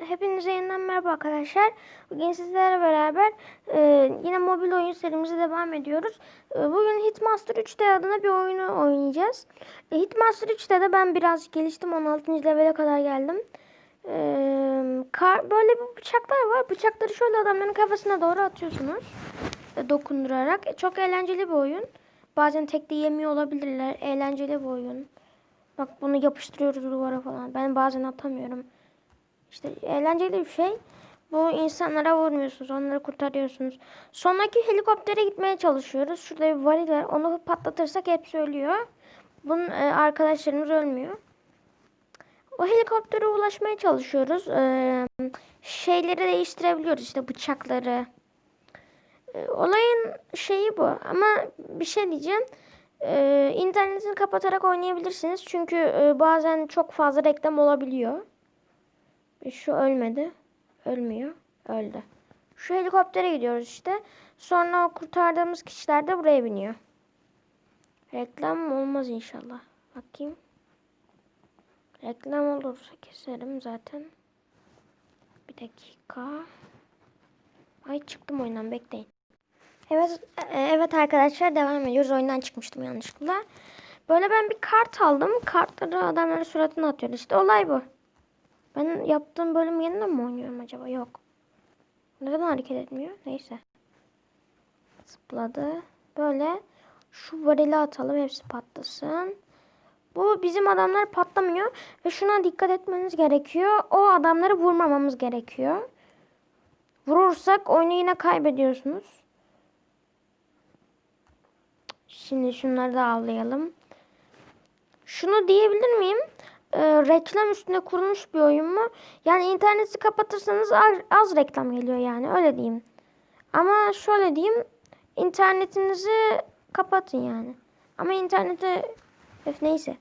hepinize yeniden merhaba arkadaşlar. Bugün sizlerle beraber e, yine mobil oyun serimize devam ediyoruz. E, bugün Hitmaster 3D adına bir oyunu oynayacağız. E, Hitmaster 3'te de ben biraz geliştim. 16. levele kadar geldim. E, kar, böyle bir bıçaklar var. Bıçakları şöyle adamların kafasına doğru atıyorsunuz. E, dokundurarak. E, çok eğlenceli bir oyun. Bazen tek de yemiyor olabilirler. Eğlenceli bir oyun. Bak bunu yapıştırıyoruz duvara falan. Ben bazen atamıyorum. İşte eğlenceli bir şey. Bu insanlara vurmuyorsunuz. Onları kurtarıyorsunuz. Sonraki helikoptere gitmeye çalışıyoruz. Şurada bir varil var. Onu patlatırsak hepsi ölüyor. Bunun e, arkadaşlarımız ölmüyor. O helikoptere ulaşmaya çalışıyoruz. E, şeyleri değiştirebiliyoruz. işte bıçakları. E, olayın şeyi bu. Ama bir şey diyeceğim. Ee, internetini kapatarak oynayabilirsiniz. Çünkü e, bazen çok fazla reklam olabiliyor. E, Şu ölmedi. Ölmüyor. Öldü. Şu helikoptere gidiyoruz işte. Sonra o kurtardığımız kişiler de buraya biniyor. Reklam olmaz inşallah. Bakayım. Reklam olursa keserim zaten. Bir dakika. Ay çıktım oyundan bekleyin. Evet, e, evet arkadaşlar devam ediyoruz. Oyundan çıkmıştım yanlışlıkla. Böyle ben bir kart aldım. Kartları adamların suratına atıyordu. İşte olay bu. Ben yaptığım bölüm yeniden mi oynuyorum acaba? Yok. Neden hareket etmiyor? Neyse. Zıpladı. Böyle şu varili atalım. Hepsi patlasın. Bu bizim adamlar patlamıyor. Ve şuna dikkat etmeniz gerekiyor. O adamları vurmamamız gerekiyor. Vurursak oyunu yine kaybediyorsunuz. Şimdi şunları da avlayalım. Şunu diyebilir miyim? Ee, reklam üstüne kurulmuş bir oyun mu? Yani interneti kapatırsanız az, az reklam geliyor yani öyle diyeyim. Ama şöyle diyeyim. internetinizi kapatın yani. Ama internete Öf, neyse.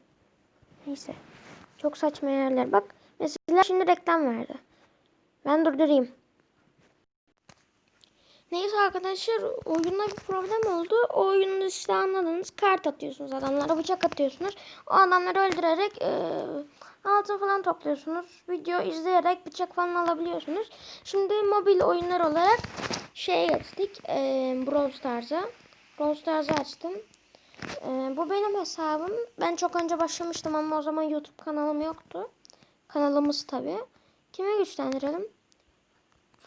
Neyse. Çok saçma yerler. Bak mesela şimdi reklam verdi. Ben durdurayım. Neyse arkadaşlar oyunda bir problem oldu. O oyunda işte anladınız kart atıyorsunuz adamlara bıçak atıyorsunuz. O adamları öldürerek e, altın falan topluyorsunuz. Video izleyerek bıçak falan alabiliyorsunuz. Şimdi mobil oyunlar olarak şeye geçtik. E, Brawl Stars'a. Brawl Stars'ı açtım. E, bu benim hesabım. Ben çok önce başlamıştım ama o zaman YouTube kanalım yoktu. Kanalımız tabi. Kimi güçlendirelim?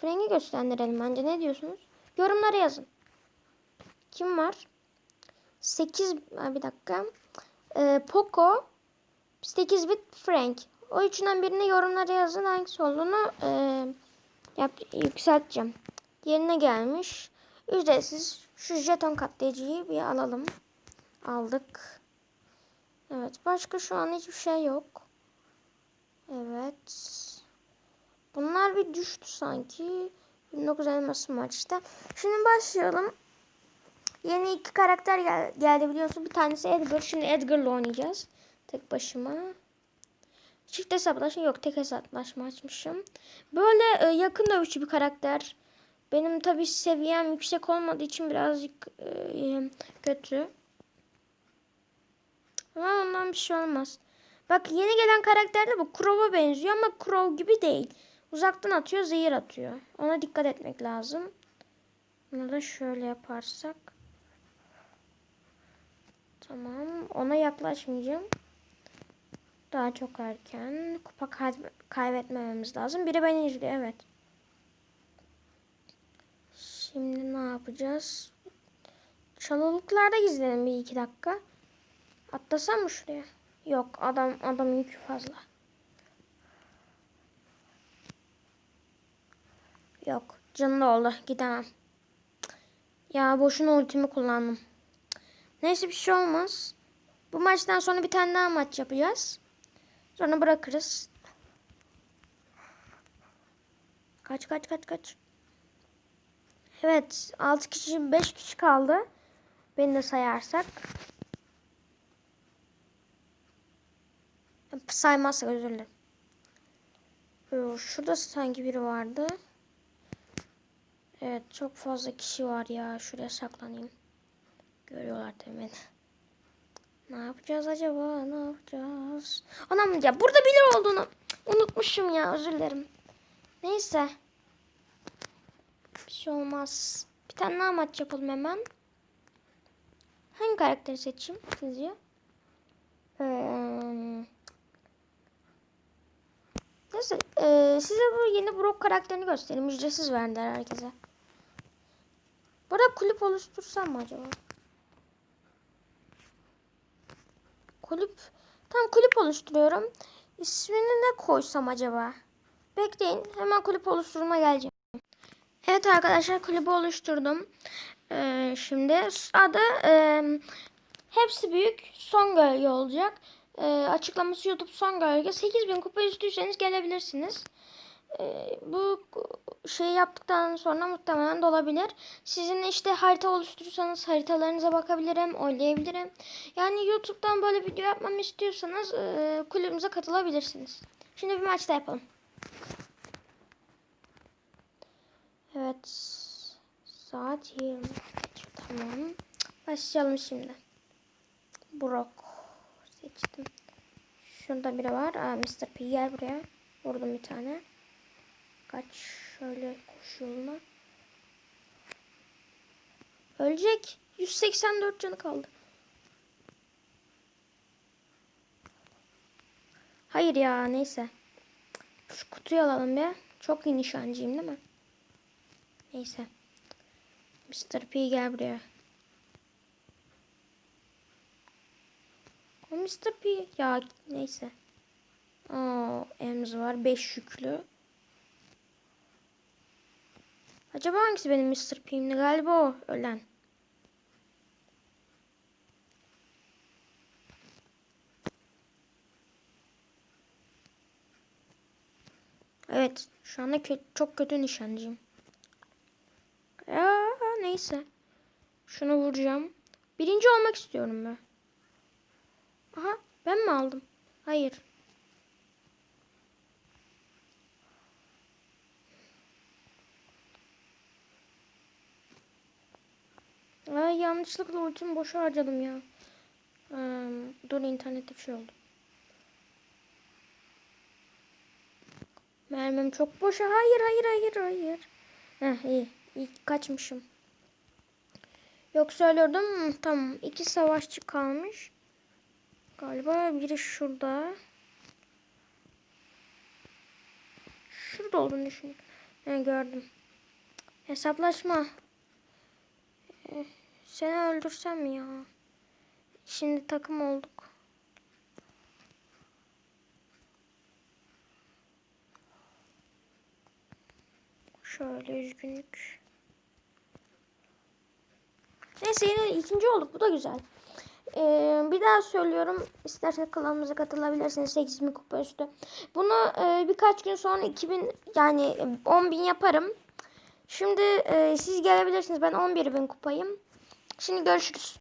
Frank'i gösterelim bence. Ne diyorsunuz? Yorumlara yazın. Kim var? 8 bir dakika. Ee, Poco 8 bit Frank. O üçünden birini yorumlara yazın. Hangisi olduğunu e, yap, yükselteceğim. Yerine gelmiş. Ücretsiz şu jeton katlayıcıyı bir alalım. Aldık. Evet. Başka şu an hiçbir şey yok. Evet. Bunlar bir düştü sanki. 29 elması maçta. Şimdi başlayalım. Yeni iki karakter gel geldi biliyorsun. Bir tanesi Edgar. Şimdi Edgar'la oynayacağız. Tek başıma. Çift hesaplaşma yok. Tek hesaplaşma açmışım. Böyle e, yakın dövüşçü bir karakter. Benim tabi seviyem yüksek olmadığı için birazcık e, kötü. Ama ondan bir şey olmaz. Bak yeni gelen karakter de bu Crow'a benziyor ama Crow gibi değil. Uzaktan atıyor, zehir atıyor. Ona dikkat etmek lazım. Bunu da şöyle yaparsak. Tamam. Ona yaklaşmayacağım. Daha çok erken. Kupa kay kaybetmememiz lazım. Biri beni izliyor. Evet. Şimdi ne yapacağız? Çalılıklarda gizlenelim bir iki dakika. Atlasam mı şuraya? Yok adam adam yükü fazla. Yok. Canlı oldu. Gidemem. Ya boşuna ultimi kullandım. Neyse bir şey olmaz. Bu maçtan sonra bir tane daha maç yapacağız. Sonra bırakırız. Kaç kaç kaç kaç. Evet 6 kişi 5 kişi kaldı. Beni de sayarsak. Saymazsak özür dilerim. Şurada sanki biri vardı. Evet çok fazla kişi var ya. Şuraya saklanayım. Görüyorlar beni. Ne yapacağız acaba? Ne yapacağız? Anam ya burada biri olduğunu unutmuşum ya. Özür dilerim. Neyse. Bir şey olmaz. Bir tane daha maç yapalım hemen. Hangi karakteri seçeyim sizce? Ee, neyse. ee, size bu yeni Brock karakterini göstereyim. Ücretsiz verdiler herkese. Burada kulüp oluştursam mı acaba? Kulüp. Tam kulüp oluşturuyorum. İsmini ne koysam acaba? Bekleyin. Hemen kulüp oluşturma geleceğim. Evet arkadaşlar kulübü oluşturdum. Ee, şimdi adı e, hepsi büyük son gölge olacak. Ee, açıklaması YouTube son gölge. 8000 kupa üstüyseniz gelebilirsiniz. Ee, bu şeyi yaptıktan sonra muhtemelen dolabilir. Sizin işte harita oluşturursanız haritalarınıza bakabilirim, oynayabilirim. Yani YouTube'dan böyle video yapmamı istiyorsanız e, kulübümüze katılabilirsiniz. Şimdi bir maçta yapalım. Evet. Saat 20. Tamam. Başlayalım şimdi. Brock. Seçtim. Şurada biri var. Aa, Mr. P gel buraya. Vurdum bir tane. Kaç. Şöyle koş yoluna. Ölecek. 184 canı kaldı. Hayır ya neyse. Şu kutuyu alalım bir. Çok iyi nişancıyım değil mi? Neyse. Mr. P gel buraya. O Mr. P ya neyse. Aa, Ems var 5 yüklü. Acaba hangisi benim Mr. P'imdi? Galiba o ölen. Evet. Şu anda kö çok kötü nişancıyım. Ya neyse. Şunu vuracağım. Birinci olmak istiyorum ben. Aha ben mi aldım? Hayır. Ay yanlışlıkla ultimi boşa harcadım ya. Hmm, dur internette bir şey oldu. Mermim çok boşa. Hayır hayır hayır hayır. Heh iyi. İyi kaçmışım. Yoksa ölürdüm. Hı, Tamam. iki savaşçı kalmış. Galiba biri şurada. Şurada olduğunu düşünüyorum. He, gördüm. Hesaplaşma. Seni öldürsem ya. Şimdi takım olduk. Şöyle üzgünlük. Neyse yine ikinci olduk. Bu da güzel. Ee, bir daha söylüyorum. İsterseniz kanalımıza katılabilirsiniz. 8000 kupa üstü. Bunu e, birkaç gün sonra 2000 yani 10.000 yaparım. Şimdi e, siz gelebilirsiniz. Ben 11.000 kupayım. Şimdi görüşürüz.